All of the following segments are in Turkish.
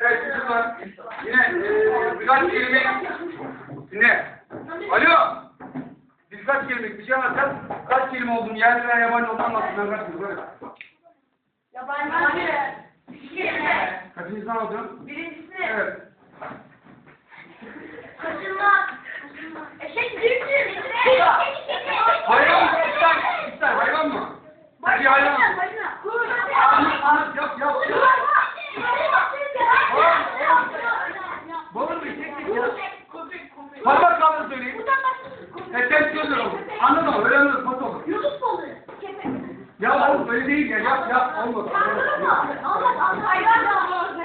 Evet kızlar. Yine e, birkaç kelime. Yine. Alo. Biz kaç kelime bir şey anlatacağız. Kaç kelime olduğunu yerli veya yabancı olduğunu anlatsınlar. Yabancı. İki kelime. Kaçıncısını anlatıyorum? Birincisi. Evet. Kaçınma. Eşek büyüksün. Hayvan mı? İster, ister. Hayvan mı? Bir hayvan. Anlat, anlat, yap, yap. Bağırma, tek tek ya. Parmak kaldır söyleyin. E, tek söylüyor oğlum. Anladın mı? Pas olur. Yunus balığı. Ya oğlum öyle değil ya. Yap, yap. Olmadı.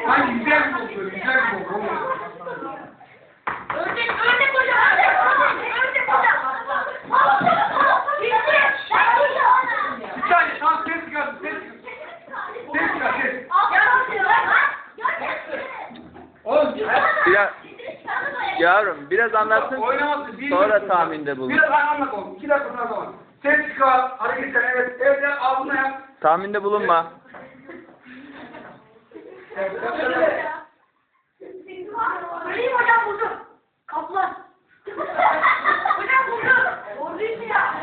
Sen güzel bir bol söyle. Güzel bir bol. Olmadı. Ördek, ördek hocam. Ördek hocam. Bir saniye. Tamam ses çıkarsın. Ses. Ses çıkar. Ses. Oğlum. Biraz, yavrum biraz anlatsın. Oynamasın. Bir Sonra tahminde bulun. Biraz anlat oğlum. İki dakika sonra zaman. Ses çıkar. Hareketler. Evet. Evet. Tahminde bulunma. Söyleyeyim hocam buldum. Kaplan. Hocam buldum. Orduydu ya.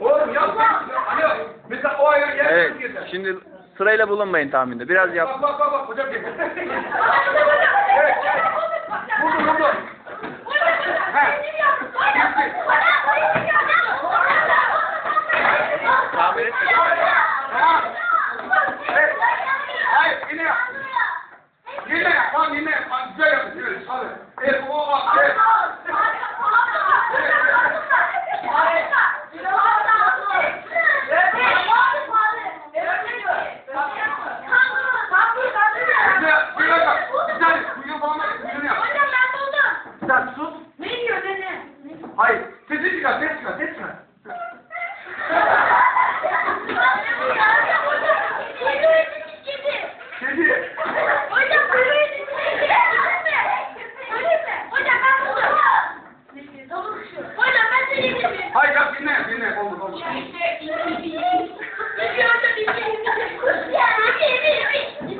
Oğlum yap. ses çıkar. Alo. Mesela o ayağı yer Evet. Şimdi sırayla bulunmayın tahminde. Biraz yap. Bak bak bak hocam. Evet. Buldum buldum. Tahmin et. Tamam. Evet. Hayır. Yine yap. Yine yap. Tamam yine yap. Bak, Güzel yap. Güzel. Hadi. Evet. O bak. Evet. Güzel. Güzel yap. Güzel. Kuyuyor falan. Kuyuyor yap. Hocam ben buldum. Sen sus. Ne diyor dene? Hayır. Sesi çıkar. Ses çıkar. Ses çıkar. Miyim? Hayır yap. Dinle. Dinle. Olmaz olmaz.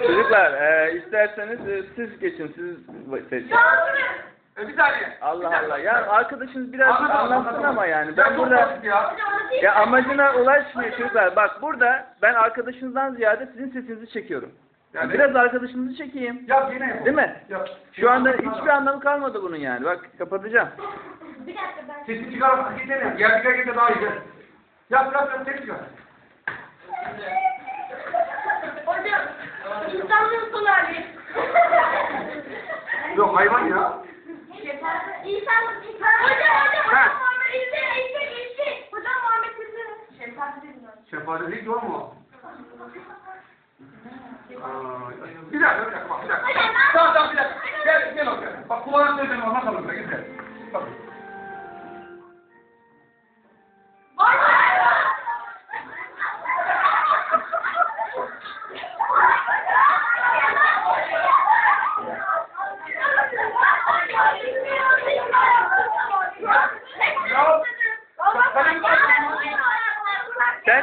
Çocuklar e, isterseniz e, siz geçin. Siz seçin. E, bir saniye. Allah Allah. Ya arkadaşınız biraz Anladım, anlatsın anladım. ama yani. Ya Ben çok burada ya. ya amacına ulaşmıyor çocuklar. Bak burada ben arkadaşınızdan ziyade sizin sesinizi çekiyorum. Yani- Biraz arkadaşınızı çekeyim. Yap yine yap. Değil mi? Yap. Şu anda hiçbir anlamı kalmadı bunun yani. Bak kapatacağım. Bir dakika ben. Sesi çıkar. Hareketleri yap. Geldik harekete daha iyi. Yap yap yap. Ses çıkar. Hocam, insanlığın son hali. Yok hayvan ya. İnsanlık Hocam, hocam, Ha. hocam Muhammed İzle, İzle, İzle. Hocam Muhammed İzle. Şefkat. Şefaat değil oğlum o. Aa, Bir dakika bir dakika bak bir dakika. Tamam tamam bir dakika. Gel gel otur. Bak kulağına söyleyeceğim nasıl olur? Gel. Bak.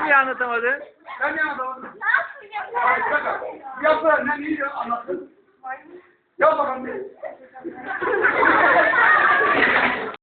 Niye anlatamadın? Ben ne adamım? Bak bir dakika. Yap lan ne iyi ya